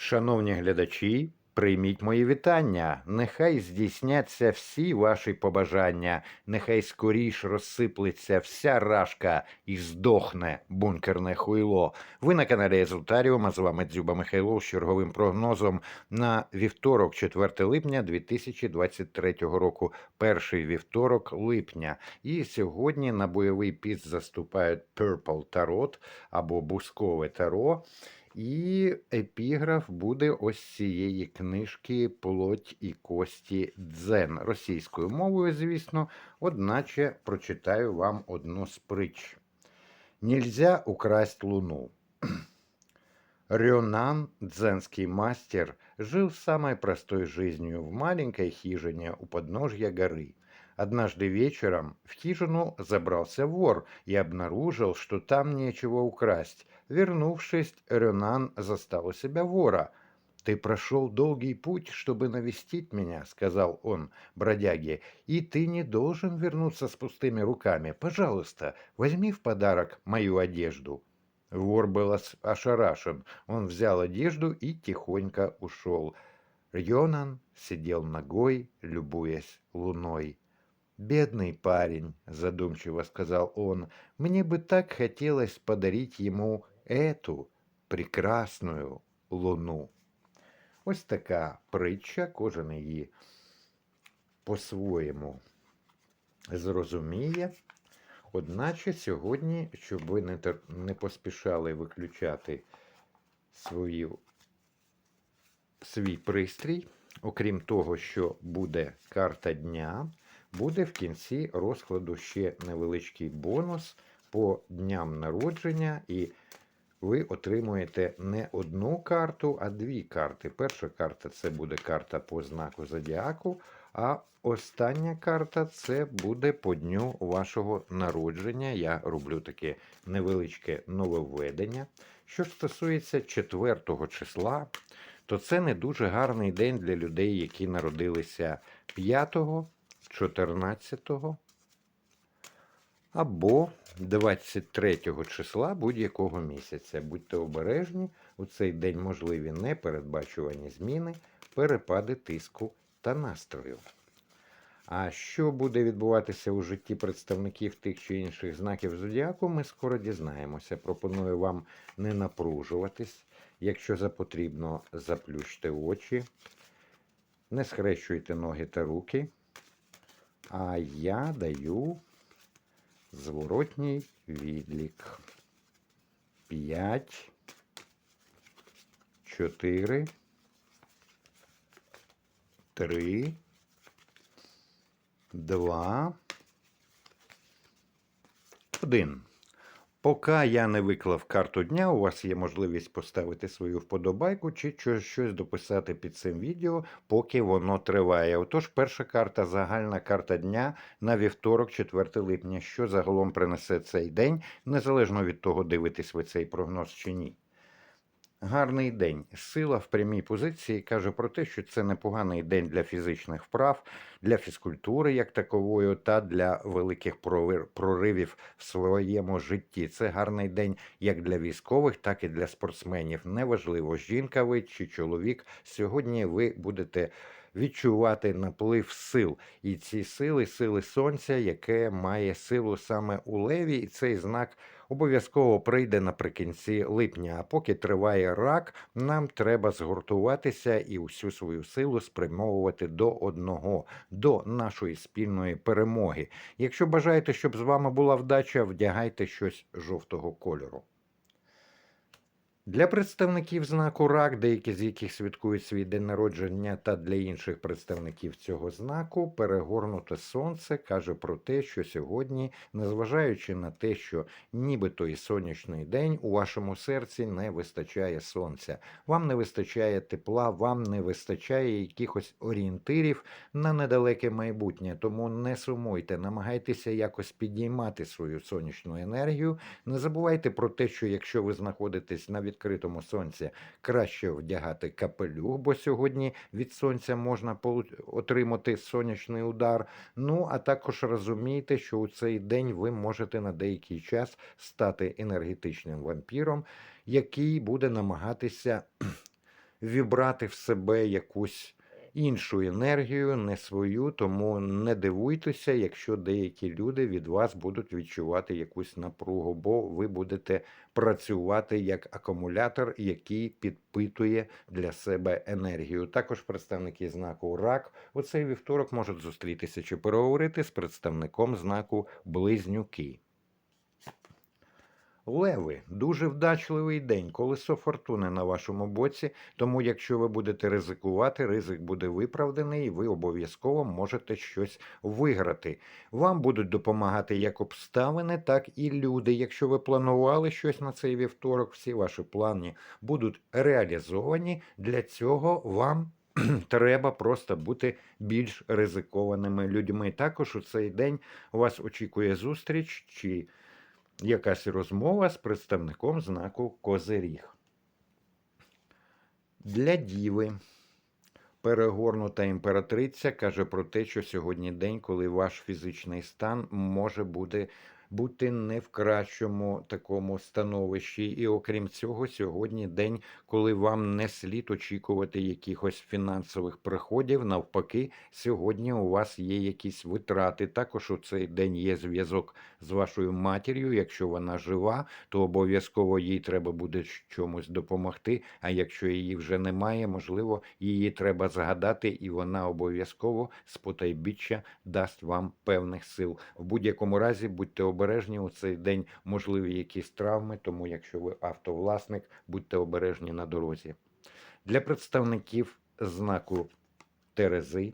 Шановні глядачі, прийміть мої вітання. Нехай здійсняться всі ваші побажання, нехай скоріш розсиплеться вся рашка і здохне бункерне хуйло. Ви на каналі Езотаріум, а з вами Дзюба Михайлов з черговим прогнозом на вівторок, 4 липня 2023 року. Перший вівторок липня. І сьогодні на бойовий піс заступають Purple Tarot або Бускове Таро. І епіграф буде ось цієї книжки Плоть і кості Дзен російською мовою, звісно, одначе прочитаю вам одну з притч. Нельзя украсть луну. Рёнан, дзенский мастер, жил самой простой жизнью в маленькой хижине у подножья горы. Однажды вечером в хижину забрался вор и обнаружил, что там нечего украсть. Вернувшись, Рёнан застал у себя вора. «Ты прошел долгий путь, чтобы навестить меня», — сказал он бродяге, «и ты не должен вернуться с пустыми руками. Пожалуйста, возьми в подарок мою одежду». Вор был ошарашен. Он взял одежду и тихонько ушел. Рёнан сидел ногой, любуясь луной. «Бедный парень», — задумчиво сказал он, — «мне бы так хотелось подарить ему эту прекрасную луну». Ось така притча, кожен її по-своєму зрозуміє. Одначе сьогодні, щоб ви не, не поспішали виключати свою, свій пристрій, окрім того, що буде карта дня, буде в кінці розкладу ще невеличкий бонус по дням народження, і ви отримуєте не одну карту, а дві карти. Перша карта це буде карта по знаку зодіаку, а остання карта це буде по дню вашого народження. Я роблю таке невеличке нововведення. Що стосується 4 числа, то це не дуже гарний день для людей, які народилися 5, 14 або 23 числа будь-якого місяця. Будьте обережні, у цей день можливі непередбачувані зміни, перепади тиску та настрою. А що буде відбуватися у житті представників тих чи інших знаків зодіаку, ми скоро дізнаємося. Пропоную вам не напружуватись. Якщо за потрібно, заплющте очі, не схрещуйте ноги та руки. А я даю зворотній відлік. 5, 4, 3, 2, 1. Поки я не виклав карту дня, у вас є можливість поставити свою вподобайку чи щось дописати під цим відео, поки воно триває. Отож, перша карта загальна карта дня на вівторок, 4 липня, що загалом принесе цей день, незалежно від того, дивитесь ви цей прогноз чи ні. Гарний день. Сила в прямій позиції каже про те, що це непоганий день для фізичних вправ, для фізкультури як такової, та для великих проривів в своєму житті. Це гарний день як для військових, так і для спортсменів. Неважливо, жінка ви чи чоловік. Сьогодні ви будете відчувати наплив сил. І ці сили, сили сонця, яке має силу саме у леві, і цей знак обов'язково прийде наприкінці липня. А поки триває рак, нам треба згуртуватися і усю свою силу спрямовувати до одного, до нашої спільної перемоги. Якщо бажаєте, щоб з вами була вдача, вдягайте щось жовтого кольору. Для представників знаку рак, деякі з яких святкують свій день народження, та для інших представників цього знаку, перегорнуте сонце каже про те, що сьогодні, незважаючи на те, що нібито і сонячний день, у вашому серці не вистачає сонця, вам не вистачає тепла, вам не вистачає якихось орієнтирів на недалеке майбутнє. Тому не сумуйте, намагайтеся якось підіймати свою сонячну енергію. Не забувайте про те, що якщо ви знаходитесь на відкритому сонці, краще вдягати капелюх, бо сьогодні від сонця можна отримати сонячний удар. Ну а також розумійте, що у цей день ви можете на деякий час стати енергетичним вампіром, який буде намагатися вібрати в себе якусь іншу енергію, не свою, тому не дивуйтеся, якщо деякі люди від вас будуть відчувати якусь напругу, бо ви будете працювати як акумулятор, який підпитує для себе енергію. Також представники знаку РАК у цей вівторок можуть зустрітися чи переговорити з представником знаку Близнюки. Леви, дуже вдачливий день, колесо фортуни на вашому боці. Тому, якщо ви будете ризикувати, ризик буде виправданий, і ви обов'язково можете щось виграти. Вам будуть допомагати як обставини, так і люди. Якщо ви планували щось на цей вівторок, всі ваші плани будуть реалізовані. Для цього вам треба просто бути більш ризикованими людьми. Також у цей день вас очікує зустріч чи якась розмова з представником знаку Козиріг. Для діви перегорнута імператриця каже про те, що сьогодні день, коли ваш фізичний стан може бути, бути не в кращому такому становищі. І окрім цього, сьогодні день, коли вам не слід очікувати якихось фінансових приходів. Навпаки, сьогодні у вас є якісь витрати. Також у цей день є зв'язок з вашою матір'ю. Якщо вона жива, то обов'язково їй треба буде чомусь допомогти. А якщо її вже немає, можливо, її треба згадати, і вона обов'язково з потайбіччя дасть вам певних сил. В будь-якому разі будьте обережні у цей день, можливі якісь травми. Тому, якщо ви автовласник, будьте обережні на дорозі. Для представників знаку Терези.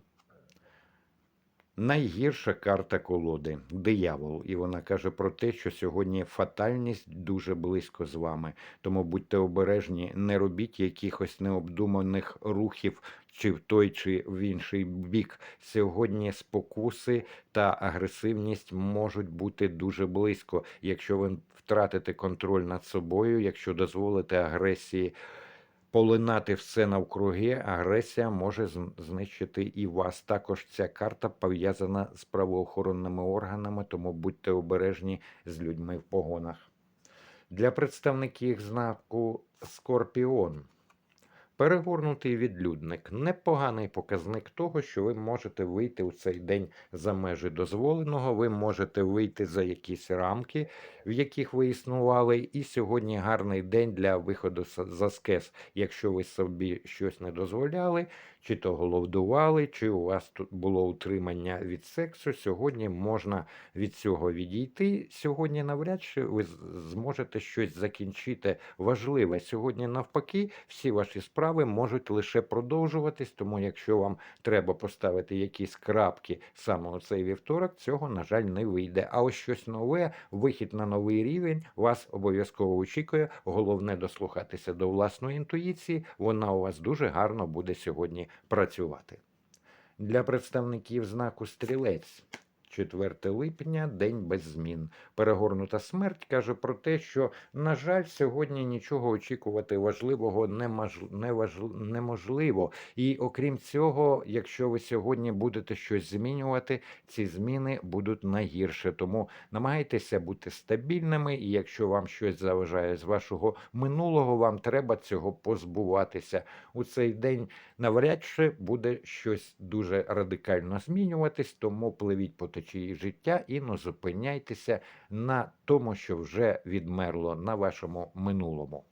Найгірша карта колоди диявол, і вона каже про те, що сьогодні фатальність дуже близько з вами. Тому будьте обережні, не робіть якихось необдуманих рухів чи в той, чи в інший бік. Сьогодні спокуси та агресивність можуть бути дуже близько. Якщо ви втратите контроль над собою, якщо дозволите агресії полинати все навкруги, агресія може знищити і вас. Також ця карта пов'язана з правоохоронними органами, тому будьте обережні з людьми в погонах. Для представників знаку Скорпіон. Перегорнутий відлюдник непоганий показник того, що ви можете вийти у цей день за межі дозволеного, ви можете вийти за якісь рамки, в яких ви існували. І сьогодні гарний день для виходу с- з аскез. Якщо ви собі щось не дозволяли, чи то голодували, чи у вас тут було утримання від сексу. Сьогодні можна від цього відійти. Сьогодні навряд чи ви зможете щось закінчити важливе. Сьогодні, навпаки, всі ваші справи можуть лише продовжуватись. Тому, якщо вам треба поставити якісь крапки саме у цей вівторок, цього, на жаль, не вийде. А ось щось нове, вихід на новий рівень вас обов'язково очікує. Головне дослухатися до власної інтуїції. Вона у вас дуже гарно буде сьогодні працювати. Для представників знаку стрілець. 4 липня, день без змін. Перегорнута смерть каже про те, що, на жаль, сьогодні нічого очікувати важливого неможливо. І окрім цього, якщо ви сьогодні будете щось змінювати, ці зміни будуть найгірше. Тому намагайтеся бути стабільними, і якщо вам щось заважає з вашого минулого, вам треба цього позбуватися. У цей день навряд чи буде щось дуже радикально змінюватись, тому пливіть по течії життя і не зупиняйтеся на тому, що вже відмерло на вашому минулому.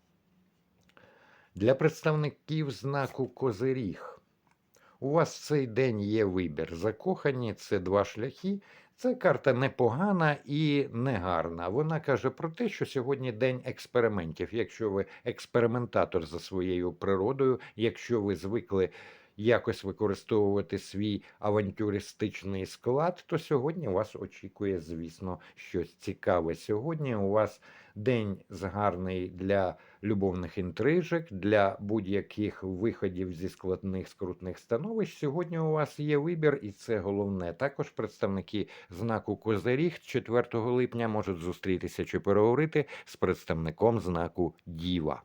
Для представників знаку Козиріг. У вас в цей день є вибір. Закохані це два шляхи. Ця карта непогана і негарна. Вона каже про те, що сьогодні день експериментів. Якщо ви експериментатор за своєю природою, якщо ви звикли якось використовувати свій авантюристичний склад, то сьогодні вас очікує, звісно, щось цікаве. Сьогодні у вас день згарний для любовних інтрижок, для будь-яких виходів зі складних скрутних становищ. Сьогодні у вас є вибір, і це головне. Також представники знаку Козиріг 4 липня можуть зустрітися чи переговорити з представником знаку Діва.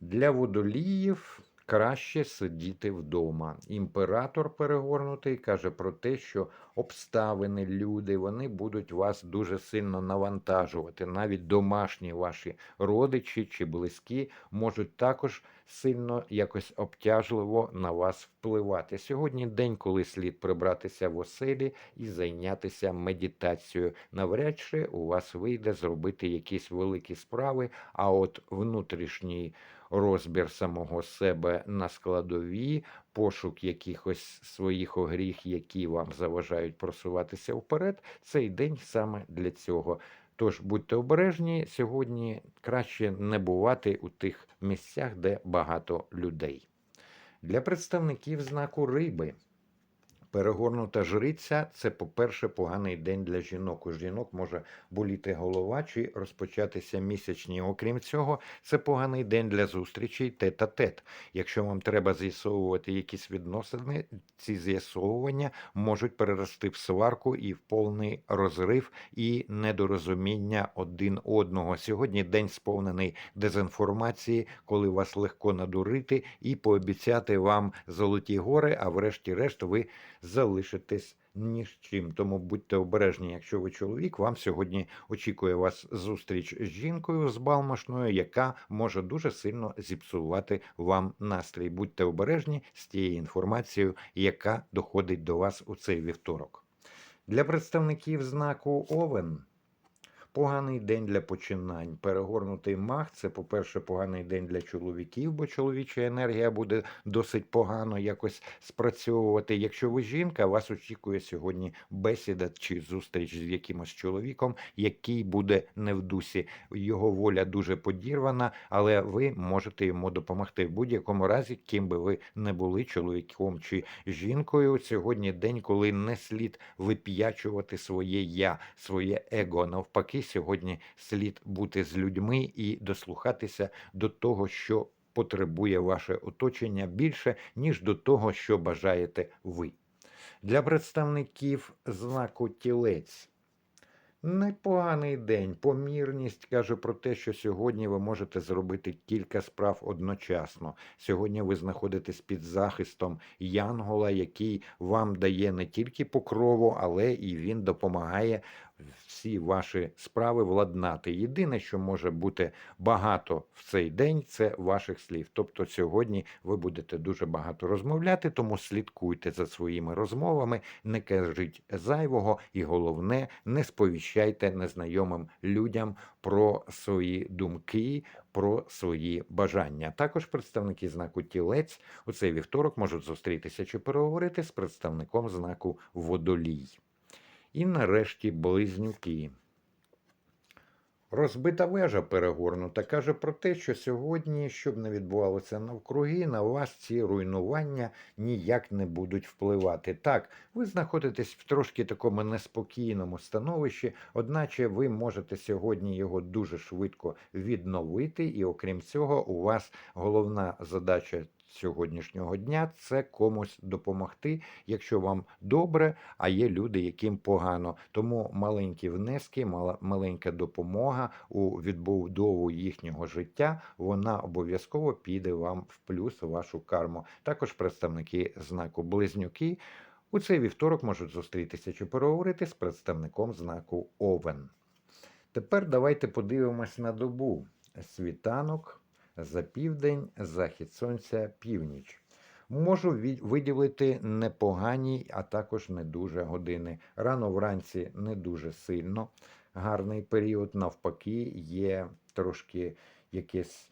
Для водоліїв Краще сидіти вдома. Імператор перегорнутий каже про те, що обставини, люди, вони будуть вас дуже сильно навантажувати. Навіть домашні ваші родичі чи близькі можуть також сильно якось обтяжливо на вас впливати. Сьогодні день, коли слід прибратися в оселі і зайнятися медитацією. Навряд чи у вас вийде зробити якісь великі справи, а от внутрішній розбір самого себе на складові, пошук якихось своїх огріх, які вам заважають просуватися вперед. Цей день саме для цього. Тож будьте обережні, сьогодні краще не бувати у тих місцях, де багато людей. Для представників знаку риби. Перегорнута жриця це, по-перше, поганий день для жінок. У жінок може боліти голова чи розпочатися місячні. Окрім цього, це поганий день для зустрічей тет-а-тет. Якщо вам треба з'ясовувати якісь відносини, ці з'ясовування можуть перерости в сварку і в повний розрив і недорозуміння один одного. Сьогодні день сповнений дезінформації, коли вас легко надурити і пообіцяти вам золоті гори, а врешті-решт ви залишитесь ні з чим. Тому будьте обережні, якщо ви чоловік, вам сьогодні очікує вас зустріч з жінкою з Балмашною, яка може дуже сильно зіпсувати вам настрій. Будьте обережні з тією інформацією, яка доходить до вас у цей вівторок. Для представників знаку Овен. Поганий день для починань. Перегорнутий мах це, по-перше, поганий день для чоловіків, бо чоловіча енергія буде досить погано якось спрацьовувати. Якщо ви жінка, вас очікує сьогодні бесіда чи зустріч з якимось чоловіком, який буде не в дусі. Його воля дуже подірвана, але ви можете йому допомогти. В будь-якому разі, ким би ви не були, чоловіком чи жінкою. Сьогодні день, коли не слід вип'ячувати своє я, своє его. Навпаки, сьогодні слід бути з людьми і дослухатися до того, що потребує ваше оточення більше, ніж до того, що бажаєте ви. Для представників знаку тілець. Непоганий день. Помірність каже про те, що сьогодні ви можете зробити кілька справ одночасно. Сьогодні ви знаходитесь під захистом Янгола, який вам дає не тільки покрову, але і він допомагає всі ваші справи владнати. Єдине, що може бути багато в цей день, це ваших слів. Тобто сьогодні ви будете дуже багато розмовляти, тому слідкуйте за своїми розмовами, не кажіть зайвого, і головне, не сповіщайте незнайомим людям про свої думки. Про свої бажання. Також представники знаку тілець у цей вівторок можуть зустрітися чи переговорити з представником знаку водолій. І нарешті близнюки. Розбита вежа перегорнута каже про те, що сьогодні, щоб не відбувалося навкруги, на вас ці руйнування ніяк не будуть впливати. Так, ви знаходитесь в трошки такому неспокійному становищі, одначе ви можете сьогодні його дуже швидко відновити, і окрім цього, у вас головна задача сьогоднішнього дня це комусь допомогти, якщо вам добре, а є люди, яким погано. Тому маленькі внески, маленька допомога у відбудову їхнього життя, вона обов'язково піде вам в плюс вашу карму. Також представники знаку близнюки. У цей вівторок можуть зустрітися чи переговорити з представником знаку Овен. Тепер давайте подивимось на добу. Світанок за південь, захід сонця, північ. Можу виділити непогані, а також не дуже години. Рано вранці не дуже сильно гарний період, навпаки, є трошки якесь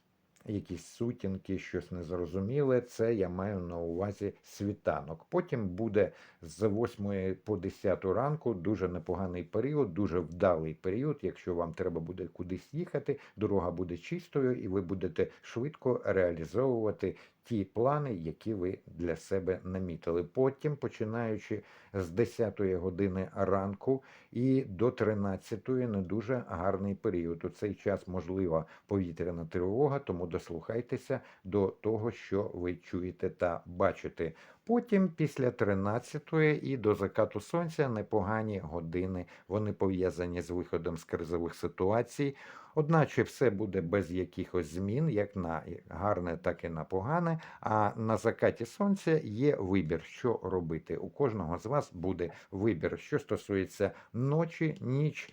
якісь сутінки, щось незрозуміле. Це я маю на увазі світанок. Потім буде з 8 по 10 ранку дуже непоганий період, дуже вдалий період. Якщо вам треба буде кудись їхати, дорога буде чистою, і ви будете швидко реалізовувати ті плани, які ви для себе намітили. Потім, починаючи з 10 години ранку і до 13 не дуже гарний період. У цей час можлива повітряна тривога, тому дослухайтеся до того, що ви чуєте та бачите. Потім після 13-ї і до закату сонця непогані години. Вони пов'язані з виходом з кризових ситуацій. Одначе все буде без якихось змін, як на гарне, так і на погане. А на закаті сонця є вибір, що робити. У кожного з вас буде вибір, що стосується ночі, ніч.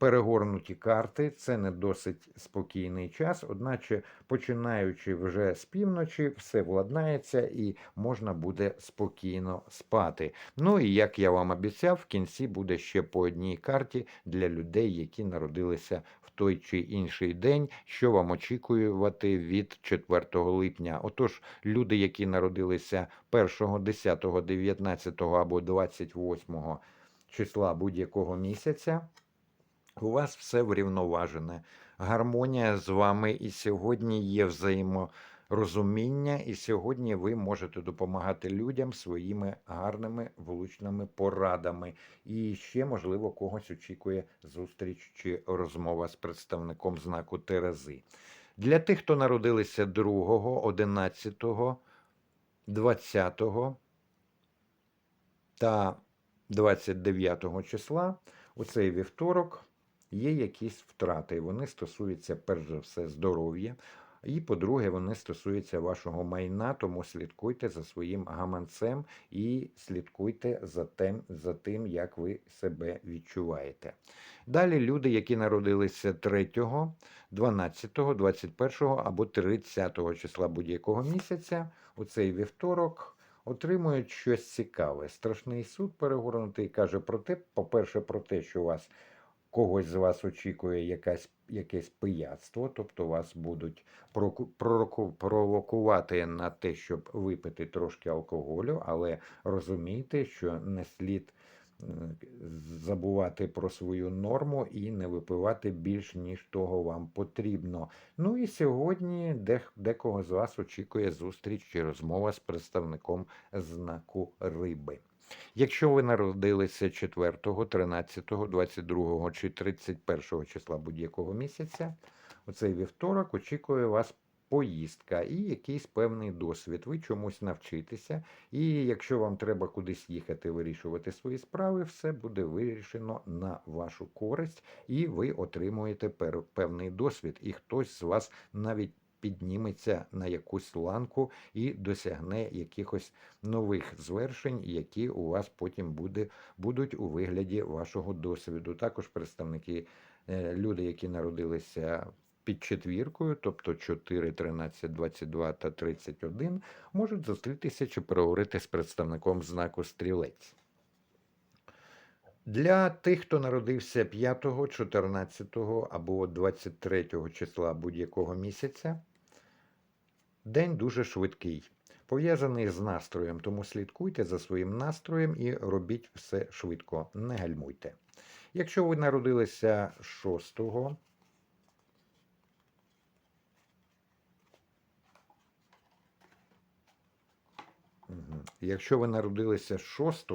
Перегорнуті карти це не досить спокійний час, одначе, починаючи вже з півночі, все владнається і можна буде спокійно спати. Ну і як я вам обіцяв, в кінці буде ще по одній карті для людей, які народилися в той чи інший день, що вам очікувати від 4 липня. Отож, люди, які народилися 1, 10, 19 або 28 числа будь-якого місяця. У вас все врівноважене. Гармонія з вами і сьогодні є взаєморозуміння, і сьогодні ви можете допомагати людям своїми гарними влучними порадами. І ще, можливо, когось очікує зустріч чи розмова з представником знаку Терези. Для тих, хто народилися 2, 11, 20 та 29 числа у цей вівторок є якісь втрати. Вони стосуються, перш за все, здоров'я. І, по-друге, вони стосуються вашого майна, тому слідкуйте за своїм гаманцем і слідкуйте за тим, за тим, як ви себе відчуваєте. Далі люди, які народилися 3, 12, 21 або 30 числа будь-якого місяця, у цей вівторок. Отримують щось цікаве. Страшний суд перегорнутий каже про те, по-перше, про те, що у вас когось з вас очікує якась, якесь пияцтво, тобто вас будуть провокувати на те, щоб випити трошки алкоголю, але розумійте, що не слід забувати про свою норму і не випивати більш, ніж того вам потрібно. Ну і сьогодні декого з вас очікує зустріч чи розмова з представником знаку риби. Якщо ви народилися 4, 13, 22 чи 31 числа будь-якого місяця, у цей вівторок очікує вас поїздка і якийсь певний досвід. Ви чомусь навчитеся, і якщо вам треба кудись їхати, вирішувати свої справи, все буде вирішено на вашу користь, і ви отримуєте певний досвід, і хтось з вас навіть підніметься на якусь ланку і досягне якихось нових звершень, які у вас потім буде, будуть у вигляді вашого досвіду. Також представники, е, люди, які народилися під четвіркою, тобто 4, 13, 22 та 31, можуть зустрітися чи переговорити з представником знаку стрілець. Для тих, хто народився 5, 14 або 23 числа будь-якого місяця, день дуже швидкий, пов'язаний з настроєм, тому слідкуйте за своїм настроєм і робіть все швидко, не гальмуйте. Якщо ви народилися 6, Якщо ви народилися 6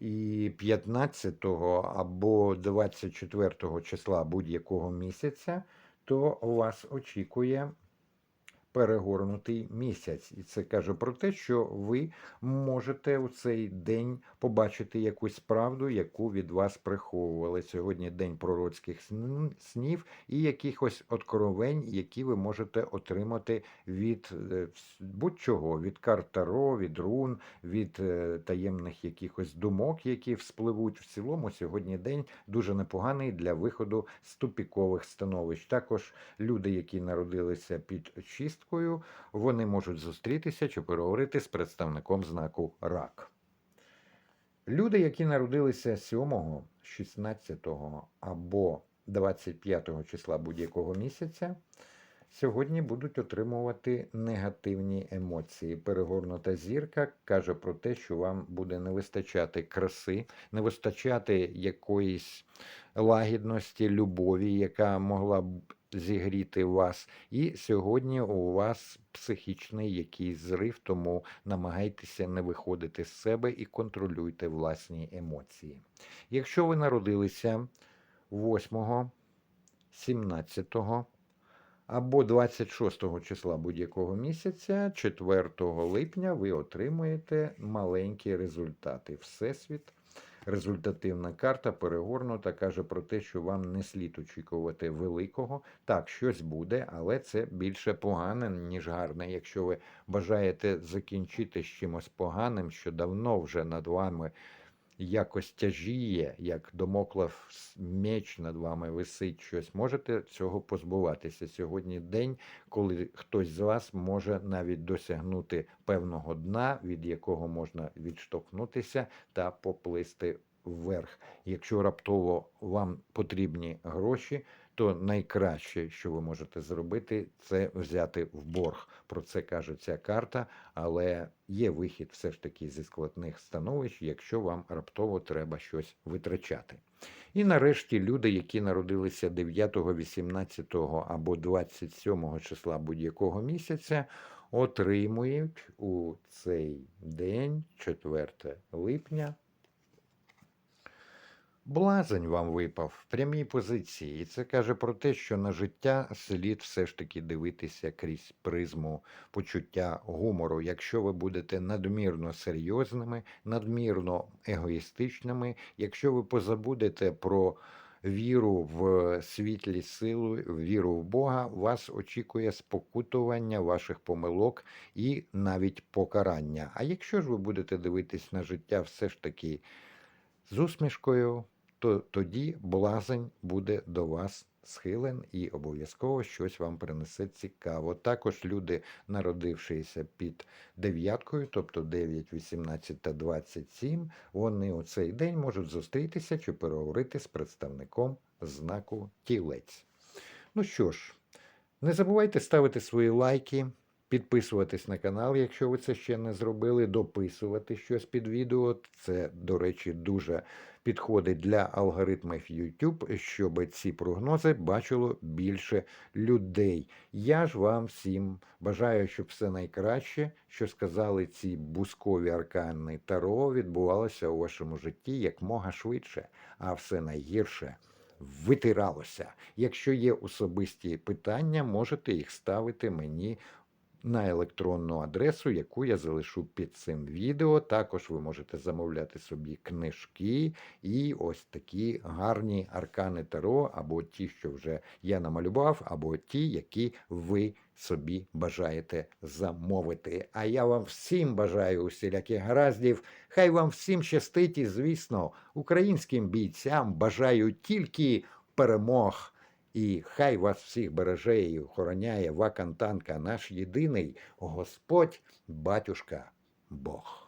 і 15 або 24 числа будь-якого місяця, то вас очікує перегорнутий місяць. І це каже про те, що ви можете у цей день побачити якусь правду, яку від вас приховували. Сьогодні день пророцьких снів і якихось откровень, які ви можете отримати від е, будь-чого, від карт Таро, від рун, від е, таємних якихось думок, які вспливуть. В цілому сьогодні день дуже непоганий для виходу з тупікових становищ. Також люди, які народилися під чисткою, вони можуть зустрітися чи переговорити з представником знаку рак. Люди, які народилися 7, 16 або 25 числа будь-якого місяця, сьогодні будуть отримувати негативні емоції. Перегорнута зірка каже про те, що вам буде не вистачати краси, не вистачати якоїсь лагідності, любові, яка могла б зігріти вас. І сьогодні у вас психічний якийсь зрив, тому намагайтеся не виходити з себе і контролюйте власні емоції. Якщо ви народилися 8, 17 або 26 числа будь-якого місяця, 4 липня, ви отримуєте маленькі результати. Всесвіт. Результативна карта перегорнута каже про те, що вам не слід очікувати великого. Так, щось буде, але це більше погане, ніж гарне. Якщо ви бажаєте закінчити з чимось поганим, що давно вже над вами якось тяжіє, як домоклав меч над вами висить щось, можете цього позбуватися. Сьогодні день, коли хтось з вас може навіть досягнути певного дна, від якого можна відштовхнутися та поплисти вверх. Якщо раптово вам потрібні гроші, то найкраще, що ви можете зробити, це взяти в борг. Про це каже ця карта, але є вихід все ж таки зі складних становищ, якщо вам раптово треба щось витрачати. І нарешті люди, які народилися 9, 18 або 27 числа будь-якого місяця, отримують у цей день, 4 липня, Блазень вам випав в прямій позиції, і це каже про те, що на життя слід все ж таки дивитися крізь призму почуття гумору. Якщо ви будете надмірно серйозними, надмірно егоїстичними, якщо ви позабудете про віру в світлі силу, віру в Бога, вас очікує спокутування ваших помилок і навіть покарання. А якщо ж ви будете дивитись на життя все ж таки з усмішкою, то тоді блазень буде до вас схилен і обов'язково щось вам принесе цікаво. Також люди, народившися під дев'яткою, тобто 9, 18 та 27, вони у цей день можуть зустрітися чи переговорити з представником знаку тілець. Ну що ж, не забувайте ставити свої лайки. Підписуватись на канал, якщо ви це ще не зробили, дописувати щось під відео. Це, до речі, дуже підходить для алгоритмів YouTube, щоб ці прогнози бачило більше людей. Я ж вам всім бажаю, щоб все найкраще, що сказали ці бускові аркани Таро, відбувалося у вашому житті якмога швидше, а все найгірше. Витиралося. Якщо є особисті питання, можете їх ставити мені на електронну адресу, яку я залишу під цим відео. Також ви можете замовляти собі книжки і ось такі гарні аркани Таро, або ті, що вже я намалював, або ті, які ви собі бажаєте замовити. А я вам всім бажаю усіляких гараздів. Хай вам всім щастить і, звісно, українським бійцям бажаю тільки перемог. І хай вас всіх береже і охороняє Вакантанка, наш єдиний Господь, батюшка Бог.